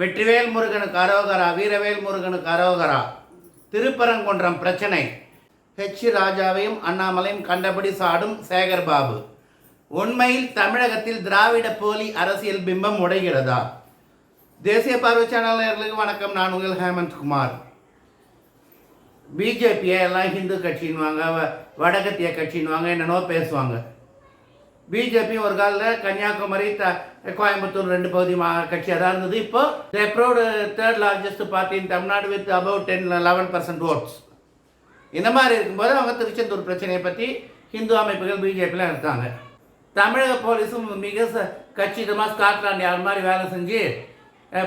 வெற்றிவேல் முருகனுக்கு அரோகரா வீரவேல் முருகனுக்கு அரோகரா. திருப்பரங்குன்றம் பிரச்சனை. ஹெச் ராஜாவையும் அண்ணாமலையும் கண்டபடி சாடும் சேகர் பாபு. உண்மையில் தமிழகத்தில் திராவிட போலி அரசியல் பிம்பம் உடைகிறதா? தேசிய பார்வை சேனலர்களுக்கு வணக்கம். நான் உங்கள் ஹேமந்த் குமார். பிஜேபியை எல்லாம் ஹிந்து கட்சின்னுவாங்க வ- வடகத்திய கட்சின்னுவாங்க என்னென்னோ பேசுவாங்க. பிஜேபி ஒரு காலத்தில் கன்னியாகுமரி த கோயம்புத்தூர் ரெண்டு பகுதி மா கட்சியாக தான் இருந்தது. இப்போ ரெப்ரோடு third largest party in Tamil Nadu with about ten eleven percent votes இந்த மாதிரி இருக்கும்போது அவங்க திருச்செந்தூர் பிரச்சனையை பற்றி ஹிந்து அமைப்புகள் பிஜேபியில் எடுத்தாங்க தமிழக போலீஸும் மிக ச கச்சிதமாக ஸ்காட்லாண்ட் யார் மாதிரி வேலை செஞ்சு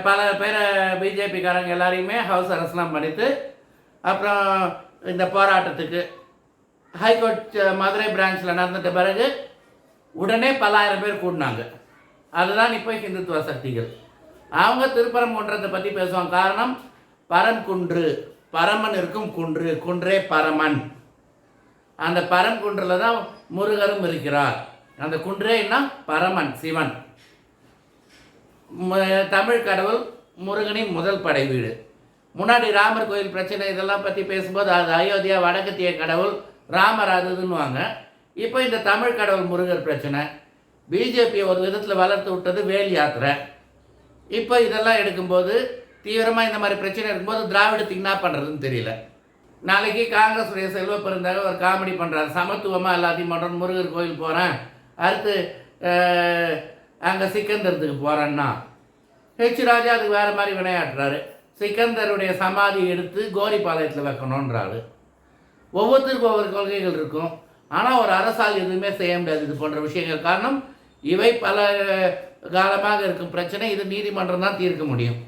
பல பேரை பிஜேபிக்காரங்க எல்லாரையுமே ஹவுஸ் அரசலாம் பண்ணிட்டு அப்புறம் இந்த போராட்டத்துக்கு ஹைகோர்ட் மதுரை பிரான்ச்சில் நடந்துட்ட பிறகு உடனே பல்லாயிரம் பேர் கூடினாங்க. அதுதான் இப்போ ஹிந்துத்துவ சக்திகள். அவங்க திருப்பரங்குன்றத்தை பற்றி பேசுவாங்க. காரணம் பரம்குன்று பரமன் இருக்கும் குன்று. குன்றே பரமன். அந்த பரம்குன்றில் தான் முருகரும் இருக்கிறார். அந்த குன்றேன்னா பரமன் சிவன். தமிழ் கடவுள் முருகனின் முதல் படை வீடு. முன்னாடி ராமர் கோயில் பிரச்சனை இதெல்லாம் பற்றி பேசும்போது அது அயோத்தியா வடக்கத்திய கடவுள் ராமர் அதுன்னுவாங்க இப்போ இந்த தமிழ் கடவுள் முருகர் பிரச்சனை பிஜேபியை ஒரு விதத்தில் வளர்த்து விட்டது வேல் யாத்திரை. இப்போ இதெல்லாம் எடுக்கும்போது தீவிரமாக இந்த மாதிரி பிரச்சனை இருக்கும்போது திராவிடத்துக்கு என்ன பண்ணுறதுன்னு தெரியல. நாளைக்கு காங்கிரஸுடைய செல்வ பெருந்தாக ஒரு காமெடி பண்ணுறாரு சமத்துவமாக எல்லாத்தையும் பண்ணுறோம் முருகர் கோயில் போகிறேன் அடுத்து அங்கே சிக்கந்தரத்துக்கு போகிறேன்னா ஹெச் ராஜா அதுக்கு வேறு மாதிரி விளையாடுறாரு சிக்கந்தருடைய சமாதி எடுத்து கோரிப்பாளையத்தில் வைக்கணுன்றாரு ஒவ்வொருத்தருக்கும் ஒவ்வொரு கொள்கைகள் இருக்கும். ஆனால் ஒரு அரசால் எதுவுமே செய்ய முடியாது இது போன்ற விஷயங்கள். காரணம் இவை பல காலமாக இருக்கும் பிரச்சனை. இது நீதிமன்றம் தான் தீர்க்க முடியும்.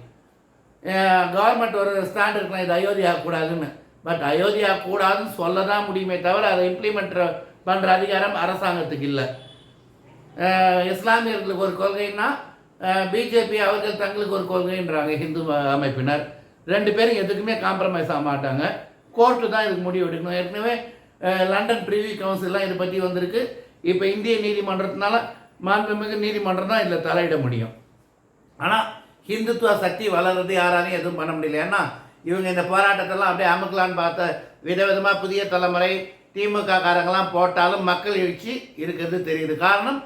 கவர்மெண்ட் ஒரு ஸ்டாண்ட் இருக்கணும் இது அயோத்தியா கூடாதுன்னு. பட் அயோத்தியா கூடாதுன்னு சொல்ல தான் முடியுமே தவிர அதை இம்ப்ளிமெண்ட் பண்ணுற அதிகாரம் அரசாங்கத்துக்கு இல்லை. இஸ்லாமியர்களுக்கு ஒரு கொள்கைன்னா பிஜேபி அவர்கள் தங்களுக்கு ஒரு கொள்கைன்றாங்க ஹிந்து அமைப்பினர். ரெண்டு பேரும் எதுக்குமே காம்ப்ரமைஸ் ஆக மாட்டாங்க. கோர்ட்டு தான் இதுக்கு முடிவு எடுக்கணும். ஏற்கனவே லண்டன் பிரிவி கவுன்சில்லாம் இதை பற்றி வந்திருக்கு. இப்போ இந்திய நீதிமன்றத்தினால மாண்புமிகு நீதிமன்றம் தான் இதில் தலையிட முடியும். ஆனால் ஹிந்துத்துவ சக்தி வளர்றது யாராலையும் எதுவும் பண்ண முடியல. ஏன்னா இவங்க இந்த போராட்டத்தெல்லாம் அப்படியே அமுக்கலான்னு பார்த்த விதவிதமாக புதிய தலைமுறை திமுக காரங்கெல்லாம் போட்டாலும் மக்கள் எழுச்சி இருக்கிறது தெரியுது. காரணம்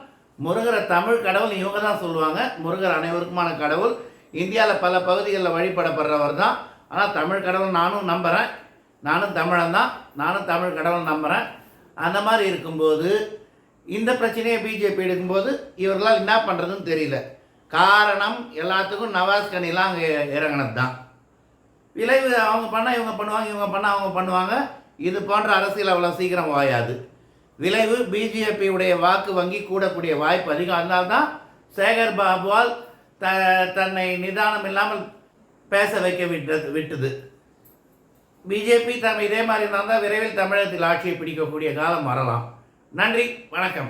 முருகரை தமிழ் கடவுள் இவங்க தான் சொல்லுவாங்க. முருகர் அனைவருக்குமான கடவுள். இந்தியாவில் பல பகுதிகளில் வழிபடப்படுறவர் தான். ஆனால் தமிழ் கடவுள் நானும் நம்புகிறேன் நானும் தமிழன் தான். நானும் தமிழ் கடவுள் நம்புகிறேன் அந்த மாதிரி இருக்கும்போது இந்த பிரச்சனையை பிஜேபி எடுக்கும்போது இவர்களால் என்ன பண்ணுறதுன்னு தெரியல. காரணம் எல்லாத்துக்கும் நவாஸ் கனிலாம் அங்கே இறங்கினது தான். விளைவு அவங்க பண்ணால் இவங்க பண்ணுவாங்க இவங்க பண்ணால் அவங்க பண்ணுவாங்க. இது போன்ற அரசியல் அவ்வளோ சீக்கிரம் வாயாது விளைவு பிஜேபியுடைய வாக்கு வங்கி கூடக்கூடிய வாய்ப்பு அதிகம். அதனால்தான் சேகர் பாபுவால் த தன்னை நிதானம் இல்லாமல் பேச வைக்க விட்டது விட்டுது. பிஜேபி தம் இதே மாதிரி இருந்தால் விரைவில் தமிழகத்தில் ஆட்சியை பிடிக்கக்கூடிய காலம் வரலாம். நன்றி வணக்கம்.